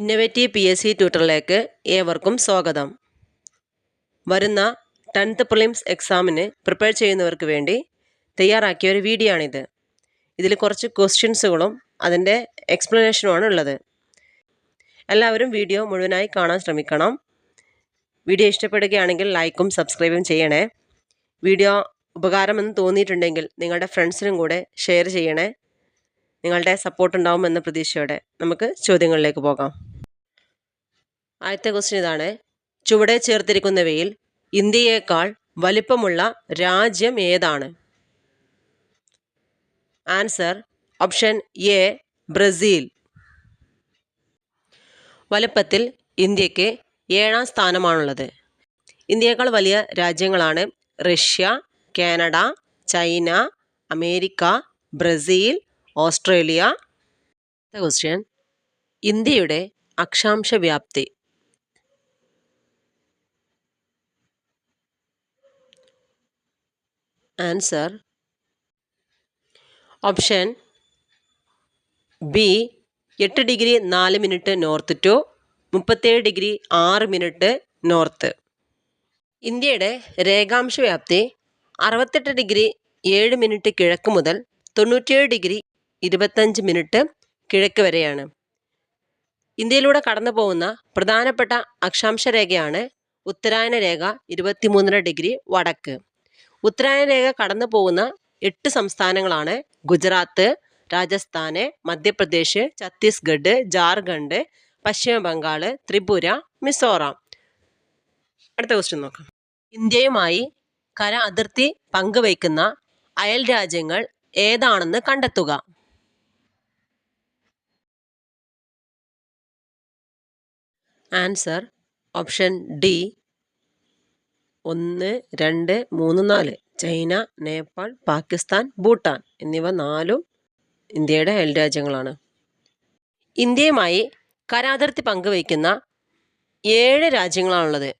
Innovative P S C ട്യൂട്ടറിലേക്ക് ഏവർക്കും സ്വാഗതം. വരുന്ന ടെൻത്ത് പ്രിലിംസ് എക്സാമിന് പ്രിപ്പയർ ചെയ്യുന്നവർക്ക് വേണ്ടി തയ്യാറാക്കിയ ഒരു വീഡിയോ ആണിത്. ഇതിൽ കുറച്ച് ക്വസ്റ്റ്യൻസുകളും അതിന്റെ എക്സ്പ്ലനേഷനുമാണ് ഉള്ളത്. എല്ലാവരും വീഡിയോ മുഴുവനായി കാണാൻ ശ്രമിക്കണം. വീഡിയോ ഇഷ്ടപ്പെടുകയാണെങ്കിൽ ലൈക്കും സബ്സ്ക്രൈബും ചെയ്യണേ. വീഡിയോ ഉപകാരമെന്ന് തോന്നിയിട്ടുണ്ടെങ്കിൽ നിങ്ങളുടെ ഫ്രണ്ട്സിനും കൂടെ ഷെയർ ചെയ്യണേ. നിങ്ങളുടെ സപ്പോർട്ട് ഉണ്ടാവുമെന്ന പ്രതീക്ഷയോടെ നമുക്ക് ചോദ്യങ്ങളിലേക്ക് പോകാം. ആദ്യത്തെ ക്വസ്റ്റ്യൻ ഇതാണ്. ചുവടെ ചേർത്തിരിക്കുന്നവയിൽ ഇന്ത്യയേക്കാൾ വലിപ്പമുള്ള രാജ്യം ഏതാണ്? Answer option A Brazil. വലുപ്പത്തിൽ ഇന്ത്യയ്ക്ക് ഏഴാം സ്ഥാനമാണുള്ളത്. ഇന്ത്യയേക്കാൾ വലിയ രാജ്യങ്ങളാണ് Russia Canada China America Brazil Australia. Question ഇന്ത്യയുടെ അക്ഷാംശ വ്യാപ്തി. ആൻസർ ഓപ്ഷൻ ബി എട്ട് ഡിഗ്രി നാല് മിനിറ്റ് നോർത്ത് ടു മുപ്പത്തേഴ് ഡിഗ്രി ആറ് മിനിറ്റ് നോർത്ത്. ഇന്ത്യയുടെ രേഖാംശ വ്യാപ്തി അറുപത്തെട്ട് ഡിഗ്രി ഏഴ് മിനിറ്റ് കിഴക്ക് മുതൽ തൊണ്ണൂറ്റിയേഴ് ഡിഗ്രി ഇരുപത്തഞ്ച് മിനിറ്റ് കിഴക്ക് വരെയാണ്. ഇന്ത്യയിലൂടെ കടന്നു പോകുന്ന പ്രധാനപ്പെട്ട അക്ഷാംശ രേഖയാണ് ഉത്തരായന രേഖ ഇരുപത്തിമൂന്നര ഡിഗ്രി വടക്ക്. ഉത്തരായന രേഖ കടന്നു പോകുന്ന എട്ട് സംസ്ഥാനങ്ങളാണ് ഗുജറാത്ത് രാജസ്ഥാന് മധ്യപ്രദേശ് ഛത്തീസ്ഗഡ് ജാർഖണ്ഡ് പശ്ചിമ ബംഗാൾ ത്രിപുര മിസോറാം. അടുത്ത ക്വസ്റ്റ്യൻ നോക്കാം. ഇന്ത്യയുമായി കര അതിർത്തി പങ്കുവയ്ക്കുന്ന അയൽ രാജ്യങ്ങൾ ഏതാണെന്ന് കണ്ടെത്തുക. ആൻസർ ഓപ്ഷൻ ഡി ഒന്ന് രണ്ട് മൂന്ന് നാല്. ചൈന നേപ്പാൾ പാകിസ്ഥാൻ ഭൂട്ടാൻ എന്നിവ നാലും ഇന്ത്യയുടെ അയൽരാജ്യങ്ങളാണ്. ഇന്ത്യയുമായി കരാതിർത്തി പങ്കുവയ്ക്കുന്ന ഏഴ് രാജ്യങ്ങളാണുള്ളത്.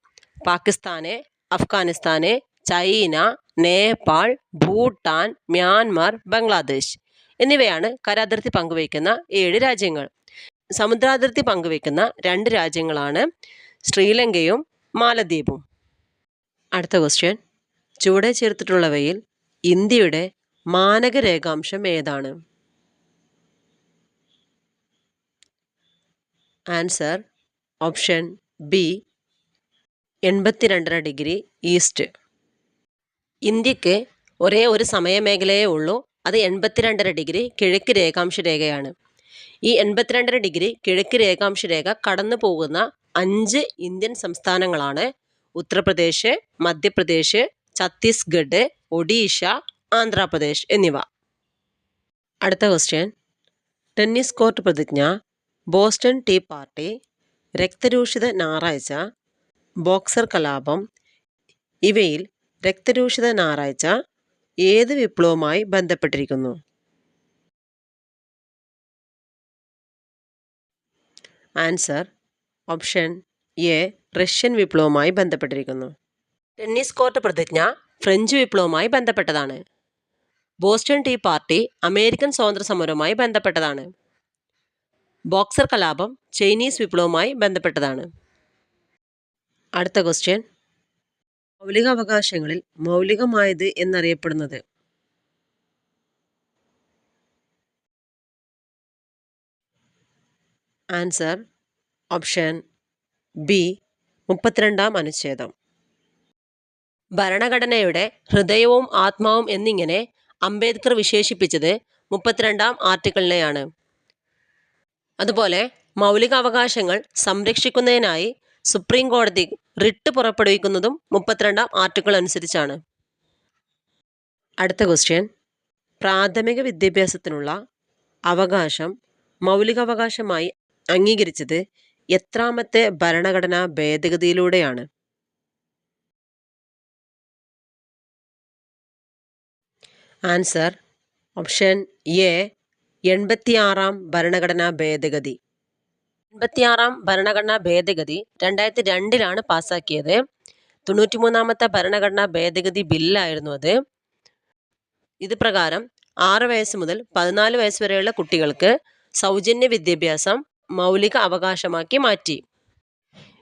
പാകിസ്ഥാന് അഫ്ഗാനിസ്ഥാന് ചൈന നേപ്പാൾ ഭൂട്ടാൻ മ്യാൻമാർ ബംഗ്ലാദേശ് എന്നിവയാണ് കരാതിർത്തി പങ്കുവയ്ക്കുന്ന ഏഴ് രാജ്യങ്ങൾ. സമുദ്രാതിർത്തി പങ്കുവെക്കുന്ന രണ്ട് രാജ്യങ്ങളാണ് ശ്രീലങ്കയും മാലദ്വീപും. അടുത്ത ക്വസ്റ്റ്യൻ ചുവടെ ചേർത്തിട്ടുള്ളവയിൽ ഇന്ത്യയുടെ മാനക രേഖാംശം ഏതാണ്? ആൻസർ ഓപ്ഷൻ ബി എൺപത്തിരണ്ടര ഡിഗ്രി ഈസ്റ്റ്. ഇന്ത്യയ്ക്ക് ഒരേ ഒരു സമയമേഖലയേ ഉള്ളൂ. അത് എൺപത്തിരണ്ടര ഡിഗ്രി കിഴക്ക് രേഖാംശ രേഖയാണ് ഈ എൺപത്തിരണ്ടര ഡിഗ്രി കിഴക്ക് രേഖാംശ രേഖ കടന്നു പോകുന്ന അഞ്ച് ഇന്ത്യൻ സംസ്ഥാനങ്ങളാണ് ഉത്തർപ്രദേശ് മധ്യപ്രദേശ് ഛത്തീസ്ഗഡ് ഒഡീഷ ആന്ധ്രാപ്രദേശ് എന്നിവ. അടുത്ത ക്വസ്റ്റ്യൻ ടെന്നീസ് കോർട്ട് പ്രതിജ്ഞ. Boston tea party. രക്തരൂഷിത ഞായറാഴ്ച. ബോക്സർ കലാപം. ഇവയിൽ രക്തരൂഷിത ഞായറാഴ്ച ഏത് വിപ്ലവവുമായി ബന്ധപ്പെട്ടിരിക്കുന്നു? ആൻസർ ഓപ്ഷൻ എ റഷ്യൻ വിപ്ലവവുമായി ബന്ധപ്പെട്ടിരിക്കുന്നു. ടെന്നീസ് കോർട്ട് പ്രതിജ്ഞ ഫ്രഞ്ച് വിപ്ലവവുമായി ബന്ധപ്പെട്ടതാണ്. ബോസ്റ്റൺ ടീ പാർട്ടി അമേരിക്കൻ സ്വാതന്ത്ര്യ സമരവുമായി ബന്ധപ്പെട്ടതാണ്. ബോക്സർ കലാപം ചൈനീസ് വിപ്ലവവുമായി ബന്ധപ്പെട്ടതാണ്. അടുത്ത ക്വസ്റ്റ്യൻ. മൗലികാവകാശങ്ങളിൽ മൗലികമായത് എന്നറിയപ്പെടുന്നത് ആൻസർ ഓപ്ഷൻ ബി മുപ്പത്തിരണ്ടാം അനുച്ഛേദം. ഭരണഘടനയുടെ ഹൃദയവും ആത്മാവും എന്നിങ്ങനെ അംബേദ്കർ വിശേഷിപ്പിച്ചത് മുപ്പത്തിരണ്ടാം ആർട്ടിക്കിളിനെയാണ്. അതുപോലെ മൗലികാവകാശങ്ങൾ സംരക്ഷിക്കുന്നതിനായി സുപ്രീം കോടതി റിട്ട് പുറപ്പെടുവിക്കുന്നതും മുപ്പത്തിരണ്ടാം ആർട്ടിക്കിൾ അനുസരിച്ചാണ്. അടുത്ത ക്വസ്റ്റ്യൻ. പ്രാഥമിക വിദ്യാഭ്യാസത്തിനുള്ള അവകാശം മൗലികാവകാശമായി അംഗീകരിച്ചത് എത്രാമത്തെ ഭരണഘടനാ ഭേദഗതിയിലൂടെയാണ്? ആൻസർ ഓപ്ഷൻ എ എൺപത്തിയാറാം ഭരണഘടനാ ഭേദഗതി. എൺപത്തിയാറാം ഭരണഘടനാ ഭേദഗതി രണ്ടായിരത്തി രണ്ടിലാണ് പാസ്സാക്കിയത് തൊണ്ണൂറ്റിമൂന്നാമത്തെ ഭരണഘടനാ ഭേദഗതി ബില്ലായിരുന്നു അത്. ഇത് പ്രകാരം ആറ് വയസ്സ് മുതൽ പതിനാല് വയസ്സ് വരെയുള്ള കുട്ടികൾക്ക് സൗജന്യ വിദ്യാഭ്യാസം മൗലിക അവകാശമാക്കി മാറ്റി.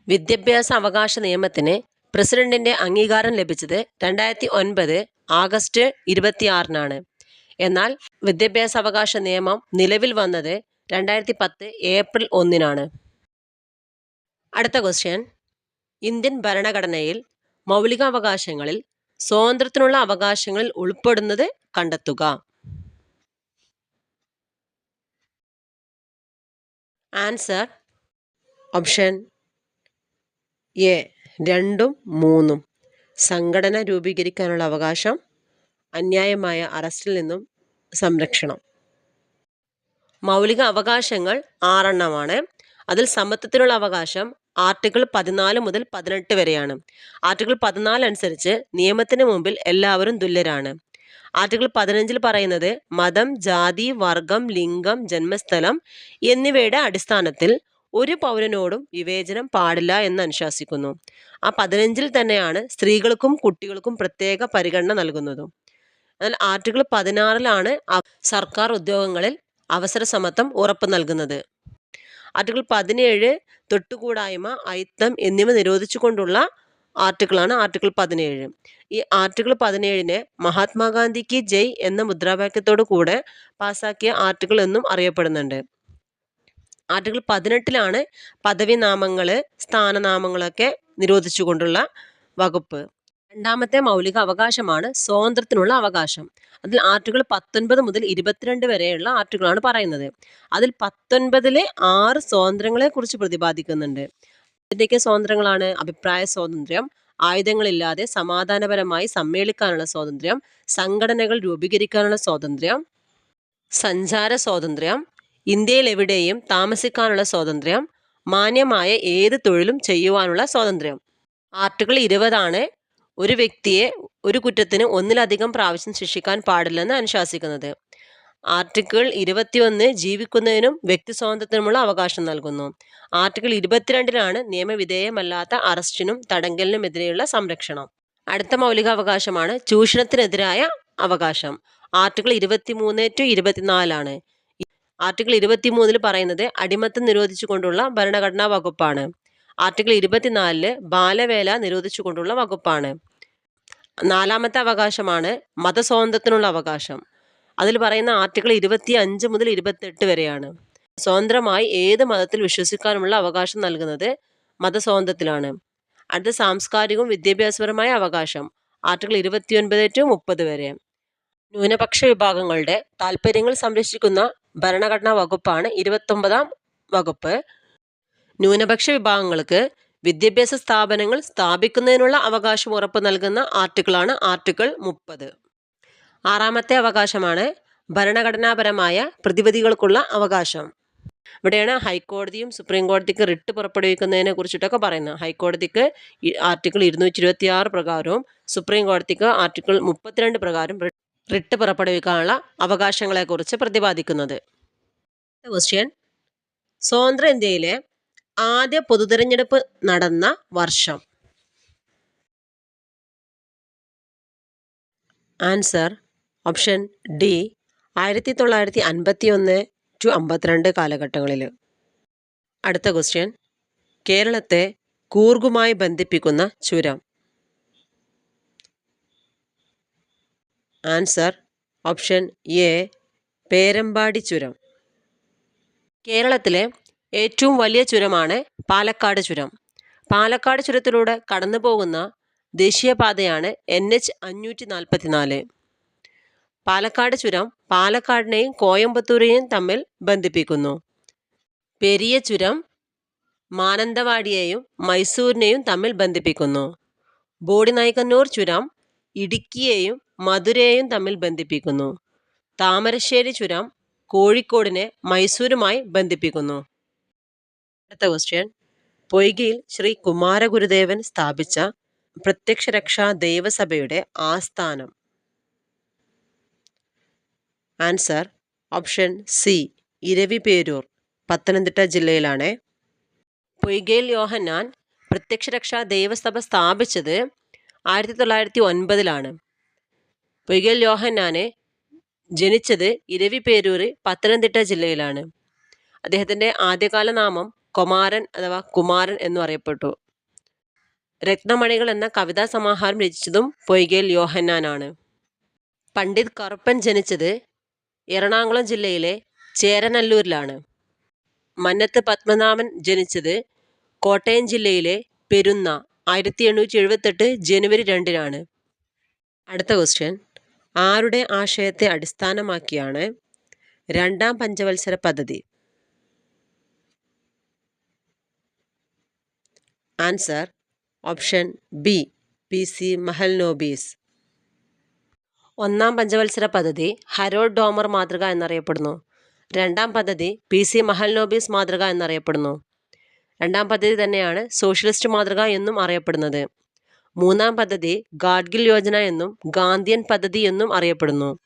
വിദ്യാഭ്യാസ അവകാശ നിയമത്തിന് പ്രസിഡന്റിന്റെ അംഗീകാരം ലഭിച്ചത് രണ്ടായിരത്തി ഒൻപത് ആഗസ്റ്റ് ഇരുപത്തിയാറിനാണ്. എന്നാൽ വിദ്യാഭ്യാസ അവകാശ നിയമം നിലവിൽ വന്നത് രണ്ടായിരത്തി പത്ത് ഏപ്രിൽ ഒന്നിനാണ്. അടുത്ത ക്വസ്റ്റ്യൻ. ഇന്ത്യൻ ഭരണഘടനയിൽ മൗലികാവകാശങ്ങളിൽ സ്വാതന്ത്ര്യത്തിനുള്ള അവകാശങ്ങളിൽ ഉൾപ്പെടുന്നത് കണ്ടെത്തുക. ആൻസർ ഓപ്ഷൻ എ രണ്ടും മൂന്നും. സംഘടന രൂപീകരിക്കാനുള്ള അവകാശം അന്യായമായ അറസ്റ്റിൽ നിന്നും സംരക്ഷണം. മൗലിക അവകാശങ്ങൾ ആറെണ്ണമാണ്. അതിൽ സമത്വത്തിനുള്ള അവകാശം ആർട്ടിക്കിൾ പതിനാല് മുതൽ പതിനെട്ട് വരെയാണ്. ആർട്ടിക്കിൾ പതിനാല് അനുസരിച്ച് നിയമത്തിന് മുമ്പിൽ എല്ലാവരും തുല്യരാണ്. ആർട്ടിക്കിൾ പതിനഞ്ചിൽ പറയുന്നത് മതം ജാതി വർഗം ലിംഗം ജന്മസ്ഥലം എന്നിവയുടെ അടിസ്ഥാനത്തിൽ ഒരു പൗരനോടും വിവേചനം പാടില്ല എന്ന് അനുശാസിക്കുന്നു. ആ പതിനഞ്ചിൽ തന്നെയാണ് സ്ത്രീകൾക്കും കുട്ടികൾക്കും പ്രത്യേക പരിഗണന നൽകുന്നതും. എന്നാൽ ആർട്ടിക്കിൾ പതിനാറിലാണ് സർക്കാർ ഉദ്യോഗങ്ങളിൽ അവസര സമത്വം ഉറപ്പ് നൽകുന്നത്. ആർട്ടിക്കിൾ പതിനേഴ് തൊട്ടുകൂടായ്മ അയിത്തം എന്നിവ നിരോധിച്ചുകൊണ്ടുള്ള ആർട്ടിക്കിളാണ് ആർട്ടിക്കിൾ പതിനേഴ്. ഈ ആർട്ടിക്കിൾ പതിനേഴിനെ മഹാത്മാഗാന്ധിക്ക് ജയ് എന്ന മുദ്രാവാക്യത്തോടു കൂടെ പാസാക്കിയ ആർട്ടിക്കിൾ എന്നും അറിയപ്പെടുന്നുണ്ട്. ആർട്ടിക്കിൾ പതിനെട്ടിലാണ് പദവി നാമങ്ങൾ സ്ഥാനനാമങ്ങളൊക്കെ നിരോധിച്ചുകൊണ്ടുള്ള വകുപ്പ്. രണ്ടാമത്തെ മൗലിക അവകാശമാണ് സ്വാതന്ത്ര്യത്തിനുള്ള അവകാശം. അതിൽ ആർട്ടിക്കിൾ പത്തൊൻപത് മുതൽ ഇരുപത്തിരണ്ട് വരെയുള്ള ആർട്ടിക്കിളാണ് പറയുന്നത്. അതിൽ പത്തൊൻപതിലെ ആറ് സ്വാതന്ത്ര്യങ്ങളെ കുറിച്ച് പ്രതിപാദിക്കുന്നുണ്ട്. എന്തൊക്കെ സ്വാതന്ത്ര്യങ്ങളാണ് അഭിപ്രായ സ്വാതന്ത്ര്യം. ആയുധങ്ങളില്ലാതെ സമാധാനപരമായി സമ്മേളിക്കാനുള്ള സ്വാതന്ത്ര്യം. സംഘടനകൾ രൂപീകരിക്കാനുള്ള സ്വാതന്ത്ര്യം. സഞ്ചാര സ്വാതന്ത്ര്യം. ഇന്ത്യയിൽ എവിടെയും താമസിക്കാനുള്ള സ്വാതന്ത്ര്യം. മാന്യമായ ഏത് തൊഴിലും ചെയ്യുവാനുള്ള സ്വാതന്ത്ര്യം. ആർട്ടിക്കിൾ ഇരുപതാണ് ഒരു വ്യക്തിയെ ഒരു കുറ്റത്തിന് ഒന്നിലധികം പ്രാവശ്യം ശിക്ഷിക്കാൻ പാടില്ലെന്ന് അനുശാസിക്കുന്നത്. ആർട്ടിക്കിൾ ഇരുപത്തിയൊന്ന് ജീവിക്കുന്നതിനും വ്യക്തി സ്വാതന്ത്ര്യത്തിനുമുള്ള അവകാശം നൽകുന്നു. ആർട്ടിക്കിൾ ഇരുപത്തിരണ്ടിലാണ് നിയമവിധേയമല്ലാത്ത അറസ്റ്റിനും തടങ്കലിനുമെതിരെയുള്ള സംരക്ഷണം. അടുത്ത മൗലികാവകാശമാണ് ചൂഷണത്തിനെതിരായ അവകാശം. ആർട്ടിക്കിൾ ഇരുപത്തിമൂന്ന് ടു ഇരുപത്തിനാലാണ്. ആർട്ടിക്കിൾ ഇരുപത്തിമൂന്നിൽ പറയുന്നത് അടിമത്തം നിരോധിച്ചുകൊണ്ടുള്ള ഭരണഘടനാ വകുപ്പാണ്. ആർട്ടിക്കിൾ ഇരുപത്തിനാലിൽ ബാലവേല നിരോധിച്ചുകൊണ്ടുള്ള വകുപ്പാണ്. നാലാമത്തെ അവകാശമാണ് മതസ്വാതന്ത്ര്യത്തിനുള്ള അവകാശം. അതിൽ പറയുന്ന ആർട്ടിക്കിൾ ഇരുപത്തി അഞ്ച് മുതൽ ഇരുപത്തെട്ട് വരെയാണ്. സ്വതന്ത്രമായി ഏത് മതത്തിൽ വിശ്വസിക്കാനുമുള്ള അവകാശം നൽകുന്നത് മതസ്വാതന്ത്ര്യത്തിലാണ്. അടുത്ത സാംസ്കാരികവും വിദ്യാഭ്യാസപരമായ അവകാശം ആർട്ടിക്കിൾ ഇരുപത്തിയൊൻപത് ടു മുപ്പത് വരെ. ന്യൂനപക്ഷ വിഭാഗങ്ങളുടെ താല്പര്യങ്ങൾ സംരക്ഷിക്കുന്ന ഭരണഘടനാ വകുപ്പാണ് ഇരുപത്തൊമ്പതാം വകുപ്പ്. ന്യൂനപക്ഷ വിഭാഗങ്ങൾക്ക് വിദ്യാഭ്യാസ സ്ഥാപനങ്ങൾ സ്ഥാപിക്കുന്നതിനുള്ള അവകാശം ഉറപ്പ് നൽകുന്ന ആർട്ടിക്കിളാണ് ആർട്ടിക്കിൾ മുപ്പത്. ആറാമത്തെ അവകാശമാണ് ഭരണഘടനാപരമായ പ്രതിവിധികൾക്കുള്ള അവകാശം. ഇവിടെയാണ് ഹൈക്കോടതിയും സുപ്രീം കോടതിക്ക് റിട്ട് പുറപ്പെടുവിക്കുന്നതിനെ കുറിച്ചിട്ടൊക്കെ പറയുന്നത്. ഹൈക്കോടതിക്ക് ആർട്ടിക്കിൾ ഇരുന്നൂറ്റി ഇരുപത്തി ആറ് പ്രകാരവും സുപ്രീം കോടതിക്ക് ആർട്ടിക്കിൾ മുപ്പത്തിരണ്ട് പ്രകാരം റിട്ട് പുറപ്പെടുവിക്കാനുള്ള അവകാശങ്ങളെക്കുറിച്ച് പ്രതിപാദിക്കുന്നത്. ക്വസ്റ്റ്യൻ സ്വതന്ത്ര ഇന്ത്യയിലെ ആദ്യ പൊതുതെരഞ്ഞെടുപ്പ് നടന്ന വർഷം. ആൻസർ ഓപ്ഷൻ ഡി ആയിരത്തി തൊള്ളായിരത്തി അൻപത്തി ഒന്ന് ടു അമ്പത്തിരണ്ട് കാലഘട്ടങ്ങളിൽ അടുത്ത ക്വസ്റ്റ്യൻ കേരളത്തെ കൂർഗുമായി ബന്ധിപ്പിക്കുന്ന ചുരം. ആൻസർ ഓപ്ഷൻ എ പേരമ്പാടി ചുരം. കേരളത്തിലെ ഏറ്റവും വലിയ ചുരമാണ് പാലക്കാട് ചുരം. പാലക്കാട് ചുരത്തിലൂടെ കടന്നു പോകുന്ന ദേശീയപാതയാണ് എൻ എച്ച് അഞ്ഞൂറ്റി നാൽപ്പത്തി നാല് പാലക്കാട് ചുരം പാലക്കാടിനെയും കോയമ്പത്തൂരെയും തമ്മിൽ ബന്ധിപ്പിക്കുന്നു. പെരിയ ചുരം മാനന്തവാടിയെയും മൈസൂരിനെയും തമ്മിൽ ബന്ധിപ്പിക്കുന്നു. ബോഡിനായ്ക്കന്നൂർ ചുരം ഇടുക്കിയെയും മധുരയെയും തമ്മിൽ ബന്ധിപ്പിക്കുന്നു. താമരശ്ശേരി ചുരം കോഴിക്കോടിനെ മൈസൂരുമായി ബന്ധിപ്പിക്കുന്നു. അടുത്ത ക്വസ്റ്റ്യൻ. പൊയ്കയിൽ ശ്രീ കുമാരഗുരുദേവൻ സ്ഥാപിച്ച പ്രത്യക്ഷരക്ഷാ ദേവസഭയുടെ ആസ്ഥാനം. Answer option C. Eraviperoor Pathanamthitta ജില്ലയിലാണ്. പൊയ്കേൽ യോഹന്നാൻ പ്രത്യക്ഷരക്ഷാ ദേവസഭ സ്ഥാപിച്ചത് ആയിരത്തി തൊള്ളായിരത്തി ഒൻപതിലാണ് പൊയ്കേൽ യോഹന്നാന് ജനിച്ചത് ഇരവിപേരൂർ പത്തനംതിട്ട ജില്ലയിലാണ്. അദ്ദേഹത്തിന്റെ ആദ്യകാല നാമം കുമാരൻ അഥവാ കുമാരൻ എന്നും അറിയപ്പെട്ടു. രത്നമണികൾ എന്ന കവിതാ സമാഹാരം രചിച്ചതും പൊയ്കേൽ യോഹന്നാനാണ്. പണ്ഡിറ്റ് കറുപ്പൻ ജനിച്ചത് എറണാകുളം ജില്ലയിലെ ചേരനല്ലൂരിലാണ്. മന്നത്ത് പത്മനാഭൻ ജനിച്ചത് കോട്ടയം ജില്ലയിലെ പെരുന്ന ആയിരത്തി എണ്ണൂറ്റി എഴുപത്തെട്ട് ജനുവരി രണ്ടിനാണ്. അടുത്ത ക്വസ്റ്റ്യൻ ആരുടെ ആശയത്തെ അടിസ്ഥാനമാക്കിയാണ് രണ്ടാം പഞ്ചവത്സര പദ്ധതി? Answer option B P C Mahalanobis ഒന്നാം പഞ്ചവത്സര പദ്ധതി ഹരോൾഡ് ഡോമർ മാതൃക എന്നറിയപ്പെടുന്നു. രണ്ടാം പദ്ധതി പി സി മഹൽനോബീസ് മാതൃക എന്നറിയപ്പെടുന്നു. രണ്ടാം പദ്ധതി തന്നെയാണ് സോഷ്യലിസ്റ്റ് മാതൃക എന്നും അറിയപ്പെടുന്നത്. മൂന്നാം പദ്ധതി ഗാഡ്ഗിൽ യോജന എന്നും ഗാന്ധിയൻ പദ്ധതി എന്നും അറിയപ്പെടുന്നു.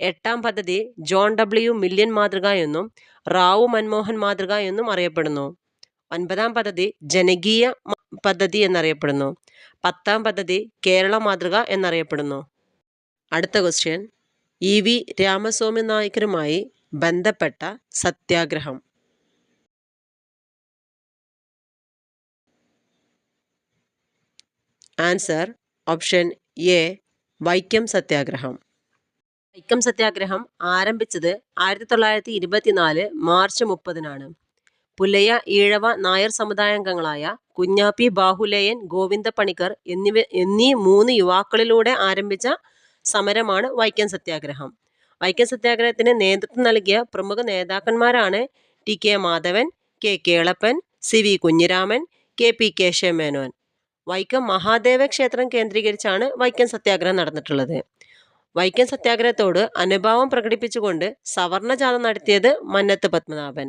എട്ടാം പദ്ധതി ജോൺ ഡബ്ല്യു മില്യൻ മാതൃക എന്നും റാവു മൻമോഹൻ മാതൃക എന്നും അറിയപ്പെടുന്നു. ഒൻപതാം പദ്ധതി ജനകീയ പദ്ധതി എന്നറിയപ്പെടുന്നു. പത്താം പദ്ധതി കേരള മാതൃക എന്നറിയപ്പെടുന്നു. അടുത്ത ക്വസ്റ്റ്യൻ ഇ വി രാമസ്വാമി നായ്ക്കരുമായി ബന്ധപ്പെട്ട സത്യാഗ്രഹം. ആൻസർ ഓപ്ഷൻ എ വൈക്കം സത്യാഗ്രഹം. വൈക്കം സത്യാഗ്രഹം ആരംഭിച്ചത് ആയിരത്തി തൊള്ളായിരത്തി ഇരുപത്തിനാല് മാർച്ച് മുപ്പതിനാണ്. പുലയ ഈഴവ നായർ സമുദായാംഗങ്ങളായ കുഞ്ഞാപ്പി ബാഹുലേയൻ ഗോവിന്ദ പണിക്കർ എന്നിവ എന്നീ മൂന്ന് യുവാക്കളിലൂടെ ആരംഭിച്ച സമരമാണ് വൈക്കം സത്യാഗ്രഹം. വൈക്കം സത്യാഗ്രഹത്തിന് നേതൃത്വം നൽകിയ പ്രമുഖ നേതാക്കന്മാരാണ് T K Madhavan K Kelappan C V Kunhiraman K P Kesava Menon Vaikom Mahadeva ക്ഷേത്രം കേന്ദ്രീകരിച്ചാണ് വൈക്കം സത്യാഗ്രഹം നടന്നിട്ടുള്ളത്. വൈക്കം സത്യാഗ്രഹത്തോട് അനുഭാവം പ്രകടിപ്പിച്ചുകൊണ്ട് സവർണജാഥ നടത്തിയത് മന്നത്ത് പത്മനാഭൻ.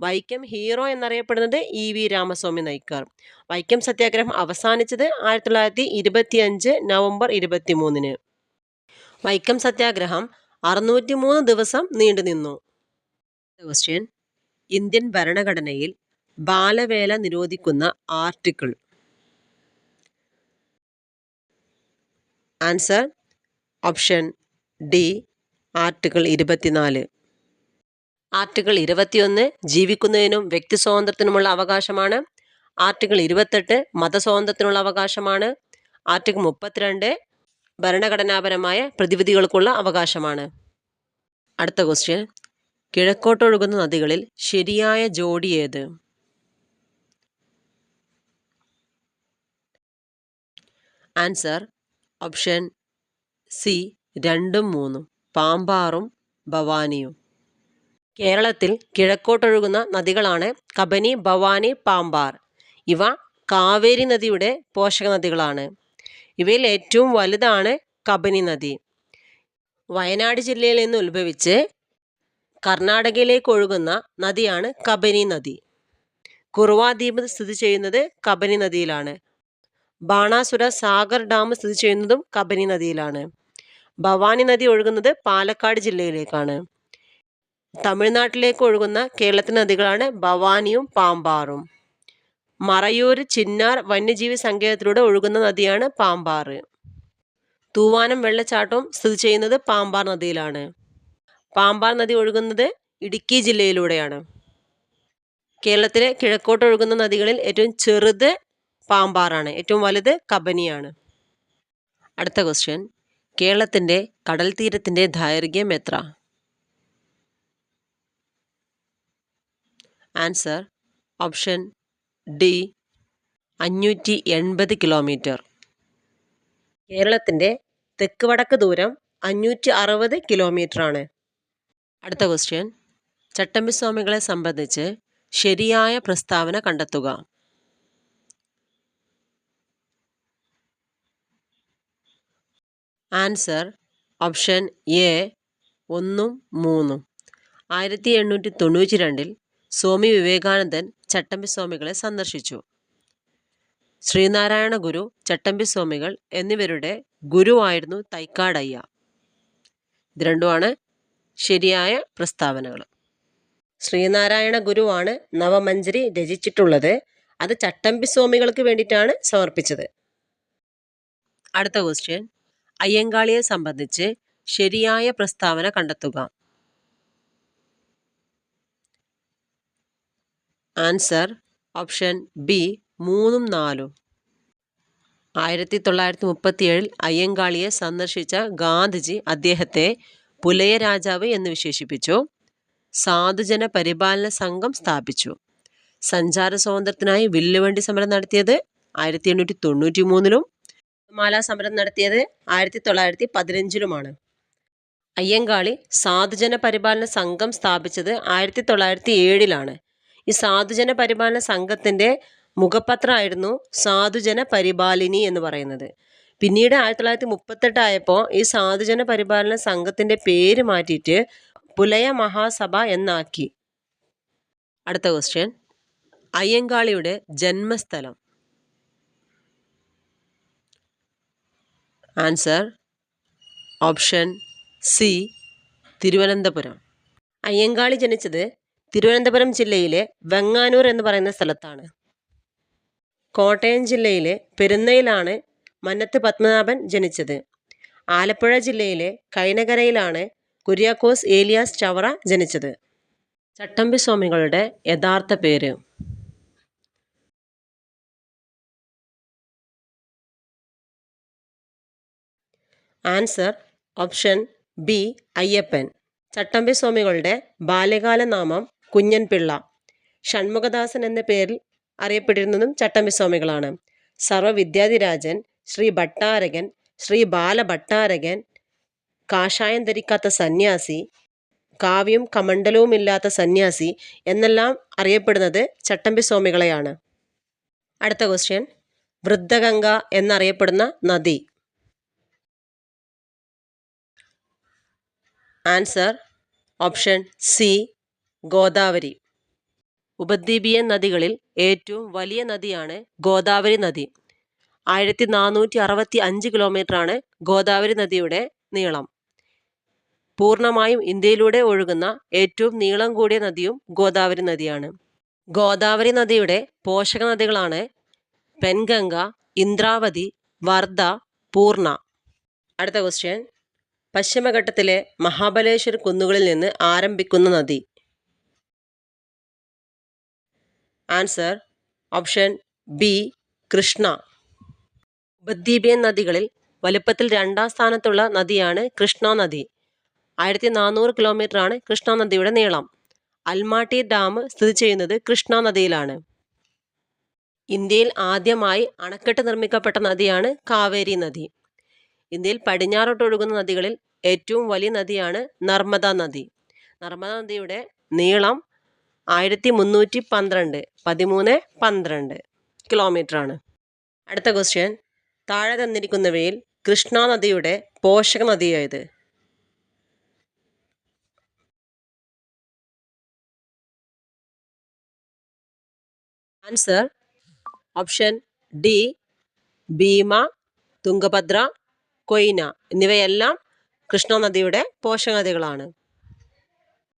വൈക്കം ഹീറോ എന്നറിയപ്പെടുന്നത് ഇ വി രാമസ്വാമി നയിക്കാർ. വൈക്കം സത്യാഗ്രഹം അവസാനിച്ചത് ആയിരത്തി തൊള്ളായിരത്തി ഇരുപത്തി അഞ്ച് നവംബർ ഇരുപത്തി മൂന്നിന് വൈക്കം സത്യാഗ്രഹം അറുന്നൂറ്റി മൂന്ന് ദിവസം നീണ്ടുനിന്നു ക്വസ്റ്റ്യൻ ഇന്ത്യൻ ഭരണഘടനയിൽ ബാലവേല നിരോധിക്കുന്ന article answer option D article ഇരുപത്തിനാല്. ആർട്ടിക്കിൾ ഇരുപത്തിയൊന്ന് ജീവിക്കുന്നതിനും വ്യക്തി സ്വാതന്ത്ര്യത്തിനുമുള്ള അവകാശമാണ്. ആർട്ടിക്കിൾ ഇരുപത്തെട്ട് മതസ്വാതന്ത്ര്യത്തിനുള്ള അവകാശമാണ്. ആർട്ടിക്കിൾ മുപ്പത്തിരണ്ട് ഭരണഘടനാപരമായ പ്രതിവിധികൾക്കുള്ള അവകാശമാണ്. അടുത്ത ക്വസ്റ്റ്യൻ കിഴക്കോട്ടൊഴുകുന്ന നദികളിൽ ശരിയായ ജോഡി ഏത്? ആൻസർ ഓപ്ഷൻ സി രണ്ടും മൂന്നും. പാമ്പാറും ഭവാനിയും. കേരളത്തിൽ കിഴക്കോട്ടൊഴുകുന്ന നദികളാണ് കബനി ഭവാനി പാമ്പാർ. ഇവ കാവേരി നദിയുടെ പോഷക നദികളാണ് ഇവയിൽ ഏറ്റവും വലുതാണ് കബനി നദി. വയനാട് ജില്ലയിൽ നിന്ന് ഉത്ഭവിച്ച് കർണാടകയിലേക്ക് ഒഴുകുന്ന നദിയാണ് കബനി നദി. കുറുവാദ്വീപ് സ്ഥിതി ചെയ്യുന്നത് കബനി നദിയിലാണ്. ബാണാസുര സാഗർ ഡാം സ്ഥിതി ചെയ്യുന്നതും കബനി നദിയിലാണ്. ഭവാനി നദി ഒഴുകുന്നത് പാലക്കാട് ജില്ലയിലേക്കാണ്. തമിഴ്നാട്ടിലേക്ക് ഒഴുകുന്ന കേരളത്തിലെ നദികളാണ് ഭവാനിയും പാമ്പാറും. മറയൂർ ചിന്നാർ വന്യജീവി സങ്കേതത്തിലൂടെ ഒഴുകുന്ന നദിയാണ് പാമ്പാർ തൂവാനം വെള്ളച്ചാട്ടവും സ്ഥിതി ചെയ്യുന്നത് പാമ്പാർ നദിയിലാണ്. പാമ്പാർ നദി ഒഴുകുന്നത് ഇടുക്കി ജില്ലയിലൂടെയാണ്. കേരളത്തിലെ കിഴക്കോട്ട് ഒഴുകുന്ന നദികളിൽ ഏറ്റവും ചെറുത് പാമ്പാറാണ് ഏറ്റവും വലുത് കബനിയാണ്. അടുത്ത ക്വസ്റ്റ്യൻ കേരളത്തിന്റെ കടൽ തീരത്തിന്റെ ദൈർഘ്യം എത്ര? Answer option D. അഞ്ഞൂറ്റി എൺപത് കിലോമീറ്റർ. കേരളത്തിന്റെ തെക്ക് വടക്ക് ദൂരം അഞ്ഞൂറ്റി അറുപത് കിലോമീറ്ററാണ്. അടുത്ത ക്വസ്റ്റ്യൻ. ചട്ടമ്പിസ്വാമികളെ സംബന്ധിച്ച് ശരിയായ പ്രസ്താവന കണ്ടെത്തുക. ആൻസർ ഓപ്ഷൻ എ ഒന്നും മൂന്നും. ആയിരത്തി എണ്ണൂറ്റി തൊണ്ണൂറ്റി രണ്ടിൽ സ്വാമി വിവേകാനന്ദൻ ചട്ടമ്പി സ്വാമികളെ സന്ദർശിച്ചു. ശ്രീനാരായണ ഗുരു ചട്ടമ്പി സ്വാമികൾ എന്നിവരുടെ ഗുരുവായിരുന്നു തൈക്കാടയ്യ. ഇത് രണ്ടുമാണ് ശരിയായ പ്രസ്താവനകൾ. ശ്രീനാരായണ ഗുരുവാണ് നവമഞ്ചരി രചിച്ചിട്ടുള്ളത്. അത് ചട്ടമ്പി സ്വാമികൾക്ക് വേണ്ടിയിട്ടാണ് സമർപ്പിച്ചത്. അടുത്ത ക്വസ്റ്റ്യൻ അയ്യങ്കാളിയെ സംബന്ധിച്ച് ശരിയായ പ്രസ്താവന കണ്ടെത്തുക. ആൻസർ ഓപ്ഷൻ ബി മൂന്നും നാലും. ആയിരത്തി തൊള്ളായിരത്തി മുപ്പത്തിയേഴിൽ അയ്യങ്കാളിയെ സന്ദർശിച്ച ഗാന്ധിജി അദ്ദേഹത്തെ പുലയ രാജാവ് എന്ന് വിശേഷിപ്പിച്ചു. സാധുജന പരിപാലന സംഘം സ്ഥാപിച്ചു. സഞ്ചാര സ്വാതന്ത്ര്യത്തിനായി വില്ലുവണ്ടി സമരം നടത്തിയത് ആയിരത്തി എണ്ണൂറ്റി തൊണ്ണൂറ്റി മൂന്നിലും മാല സമരം നടത്തിയത് ആയിരത്തി തൊള്ളായിരത്തി പതിനഞ്ചിലുമാണ് അയ്യങ്കാളി സാധുജന പരിപാലന സംഘം സ്ഥാപിച്ചത് ആയിരത്തി തൊള്ളായിരത്തി ഏഴിലാണ് ഈ സാധുജന പരിപാലന സംഘത്തിന്റെ മുഖപത്രമായിരുന്നു സാധുജന പരിപാലിനി എന്ന് പറയുന്നത്. പിന്നീട് ആയിരത്തി തൊള്ളായിരത്തി മുപ്പത്തെട്ടായപ്പോൾ ഈ സാധുജന പരിപാലന സംഘത്തിന്റെ പേര് മാറ്റിയിട്ട് പുലയ മഹാസഭ എന്നാക്കി. അടുത്ത ക്വസ്റ്റ്യൻ അയ്യങ്കാളിയുടെ ജന്മസ്ഥലം. Answer option C Thiruvananthapuram. Ayyankali ജനിച്ചത് തിരുവനന്തപുരം ജില്ലയിലെ വെങ്ങാനൂർ എന്ന് പറയുന്ന സ്ഥലത്താണ്. കോട്ടയം ജില്ലയിലെ പെരുന്നയിലാണ് മന്നത്ത് പത്മനാഭൻ ജനിച്ചത്. ആലപ്പുഴ ജില്ലയിലെ കൈനകരയിലാണ് കുര്യാക്കോസ് ഏലിയാസ് ചവറ ജനിച്ചത്. ചട്ടമ്പി സ്വാമികളുടെ യഥാർത്ഥ പേര്. Answer option B Ayyappan. Chattampi സ്വാമികളുടെ ബാല്യകാല നാമം കുഞ്ഞൻപിള്ള. ഷൺമുഖദാസൻ എന്ന പേരിൽ അറിയപ്പെട്ടിരുന്നതും ചട്ടമ്പിസ്വാമികളാണ്. സർവവിദ്യാധിരാജൻ ശ്രീ ഭട്ടാരകൻ ശ്രീ ബാലഭട്ടാരകൻ കാഷായം ധരിക്കാത്ത സന്യാസി കാവ്യം കമണ്ഡലവുമില്ലാത്ത സന്യാസി എന്നെല്ലാം അറിയപ്പെടുന്നത് ചട്ടമ്പി സ്വാമികളെയാണ് അടുത്ത ക്വസ്റ്റ്യൻ. വൃദ്ധഗംഗ എന്നറിയപ്പെടുന്ന നദി. Answer option C. ഗോദാവരി. ഉപദ്വീപീയ നദികളിൽ ഏറ്റവും വലിയ നദിയാണ് ഗോദാവരി നദി. ആയിരത്തി നാനൂറ്റി അറുപത്തി അഞ്ച് കിലോമീറ്ററാണ് ഗോദാവരി നദിയുടെ നീളം. പൂർണമായും ഇന്ത്യയിലൂടെ ഒഴുകുന്ന ഏറ്റവും നീളം കൂടിയ നദിയും ഗോദാവരി നദിയാണ്. ഗോദാവരി നദിയുടെ പോഷക നദികളാണ് പെൻഗംഗ ഇന്ദ്രാവതി വർദ്ധ പൂർണ. അടുത്ത ക്വസ്റ്റ്യൻ പശ്ചിമഘട്ടത്തിലെ മഹാബലേശ്വർ കുന്നുകളിൽ നിന്ന് ആരംഭിക്കുന്ന നദി. ആൻസർ ഓപ്ഷൻ ബി കൃഷ്ണ ഉപദ്വീപിയൻ നദികളിൽ വലുപ്പത്തിൽ രണ്ടാം സ്ഥാനത്തുള്ള നദിയാണ് കൃഷ്ണ നദി. ആയിരത്തി നാനൂറ് കിലോമീറ്ററാണ് കൃഷ്ണ നദിയുടെ നീളം. അൽമാട്ടി ഡാം സ്ഥിതി ചെയ്യുന്നത് കൃഷ്ണ നദിയിലാണ്. ഇന്ത്യയിൽ ആദ്യമായി അണക്കെട്ട് നിർമ്മിക്കപ്പെട്ട നദിയാണ് കാവേരി നദി. ഇന്ത്യയിൽ പടിഞ്ഞാറോട്ട് ഒഴുകുന്ന നദികളിൽ ഏറ്റവും വലിയ നദിയാണ് നർമ്മദ നദി. നർമ്മദ നദിയുടെ നീളം ആയിരത്തി മുന്നൂറ്റി പന്ത്രണ്ട് പതിമൂന്ന് പന്ത്രണ്ട് കിലോമീറ്ററാണ്. അടുത്ത ക്വസ്റ്റ്യൻ. താഴെ തന്നിരിക്കുന്നവയിൽ കൃഷ്ണ നദിയുടെ പോഷക നദിയായത് answer option D Bhima Tungabhadra Koyna. എന്നിവയെല്ലാം കൃഷ്ണ നദിയുടെ പോഷക നദികളാണ്.